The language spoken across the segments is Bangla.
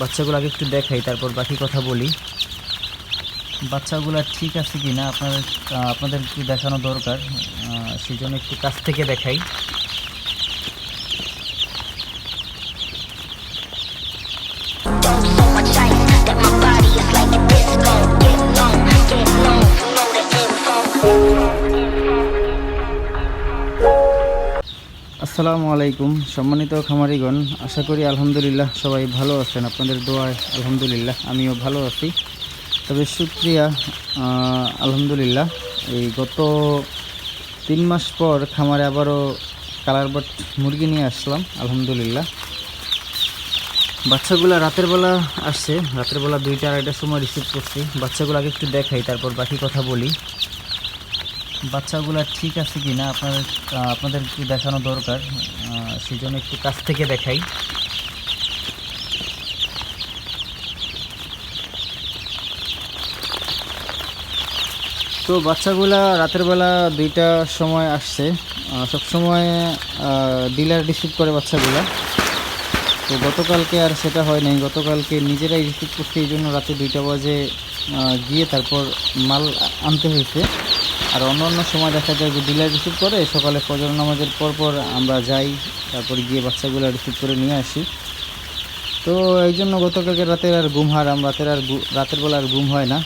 বাচ্চাগুলো আগে একটু দেখাই, তারপর বাকি কথা বলি। বাচ্চাগুলো ঠিক আছে কি না আপনাদের আপনাদের একটু দেখানো দরকার। সেই জন্য একটু কাছ থেকে দেখাই। আসসালামু আলাইকুম, সম্মানিত খামারিগণ, আশা করি আলহামদুলিল্লাহ সবাই ভালো আছেন, আপনাদের দোয়ায় আলহামদুলিল্লাহ আমিও ভালো আছি। তবে সুক্রিয়া আলহামদুলিল্লাহ, এই গত তিন মাস পর খামারে আবারও কালার বাট মুরগি নিয়ে আসলাম, আলহামদুলিল্লাহ। বাচ্চাগুলো রাতের বেলা আসছে, রাতের বেলা দুইটা আড়াইটার সময় রিসিভ করছি, বাচ্চাগুলো আগে একটু দেখাই, তারপর বাকি কথা বলি। বাচ্চাগুলো ঠিক আছে কি না আপনাদের আপনাদের দেখানো দরকার। সেই জন্য একটু কাছ থেকে দেখাই। তো বাচ্চাগুলা রাতের বেলা দুইটা সময় আসছে। সব সময় ডিলার রিসিভ করে বাচ্চাগুলা। তো গতকালকে আর সেটা হয় নাই। গতকালকে নিজেরাই রিসিভ করছে, এই জন্য রাতে দুইটা বাজে গিয়ে তারপর মাল আনতে হয়েছে। আর অন্য অন্য সময় দেখা যায় যে ডিলার রিসিভ করে সকালে ফজর নামাজের পর পর আমরা যাই, তারপর গিয়ে বাচ্চাগুলো রিসিভ করে নিয়ে আসি। তো এই জন্য গতকালকে রাতের আর ঘুম হারাম রাতের আর রাতের বেলা আর ঘুম হয় না।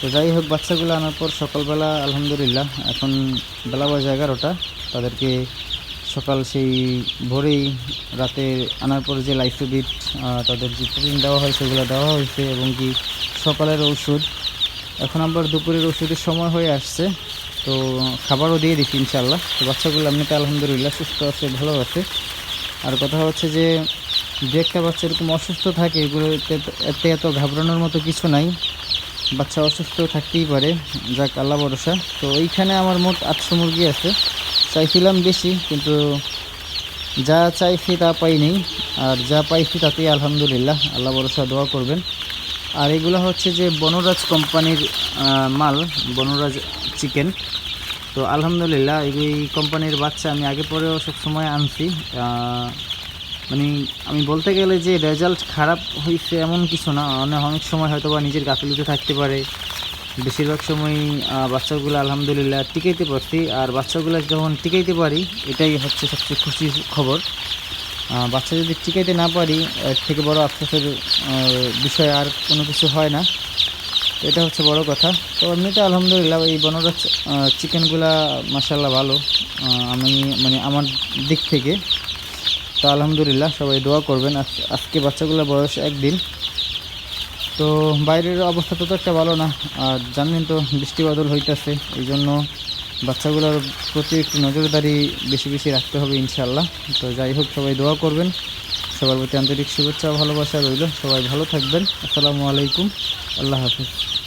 তো যাই হোক, বাচ্চাগুলো আনার পর সকালবেলা আলহামদুলিল্লাহ, এখন বেলা বাজে এগারোটা। তাদেরকে সকাল সেই ভোরেই রাতে আনার পর যে লাইফোবিট তাদের যে প্রোটিন দেওয়া হয়, সেগুলো দেওয়া হয়েছে, এবং কি সকালের ওষুধ এখন আবার দুপুরের ওষুধের সময় হয়ে আসছে, তো খাবারও দিয়ে দিচ্ছি ইনশাল্লাহ তো বাচ্চাগুলো এমনিতে আলহামদুলিল্লাহ সুস্থ আছে, ভালো আছে। আর কথা হচ্ছে যে দু একটা বাচ্চা এরকম অসুস্থ থাকে, এগুলোতে এতে এত ঘাবড়ানোর মতো কিছু নাই। বাচ্চা অসুস্থ থাকতেই পারে, যাক, আল্লাহ ভরসা। তো এইখানে আমার মোট আটশো মুরগি আছে। চাইছিলাম বেশি, কিন্তু যা চাইছি তা পাইনি। আর যা পাইছি তাতেই আলহামদুলিল্লাহ, আল্লাহ ভরসা, দোয়া করবেন। আর এগুলো হচ্ছে যে বনরাজ কোম্পানির মাল, বনরাজ চিকেন। তো আলহামদুলিল্লাহ, এই কোম্পানির বাচ্চা আমি আগে পরেও সব সময় আনছি মানে আমি বলতে গেলে যে রেজাল্ট খারাপ হয়েছে এমন কিছু না। অনেক অনেক সময় হয়তো বা নিজের গাফিলতি থাকতে পারে। বেশিরভাগ সময় বাচ্চাগুলো আলহামদুলিল্লাহ টিকাইতে পারছি। আর বাচ্চাগুলো যখন টিকাইতে পারি, এটাই হচ্ছে সবচেয়ে খুশির খবর। বাচ্চা যদি টিকাইতে না পারি, এর থেকে বড় আফসোসের বিষয় আর কোনো কিছু হয় না। এটা হচ্ছে বড় কথা। তো এমনিতে আলহামদুলিল্লাহ এই বনরাজ চিকেনগুলা মাসাল্লাহ ভালো। আমি মানে আমার দিক থেকে। তো আলহামদুলিল্লাহ সবাই দোয়া করবেন। আজ- আজকে বাচ্চাগুলোর বয়স একদিন। তো বাইরের অবস্থা তো একটা ভালো না। আর জানেন তো বৃষ্টি বাদল হইতেছে এই জন্য বাচ্চাগুলোর প্রতি একটু নজরদারি বেশি বেশি রাখতে হবে ইনশাল্লাহ তো যাই হোক, সবাই দোয়া করবেন। সবার প্রতি আন্তরিক শুভেচ্ছা ভালোবাসা রইল। সবাই ভালো থাকবেন। আসসালামু আলাইকুম। আল্লাহ হাফিজ।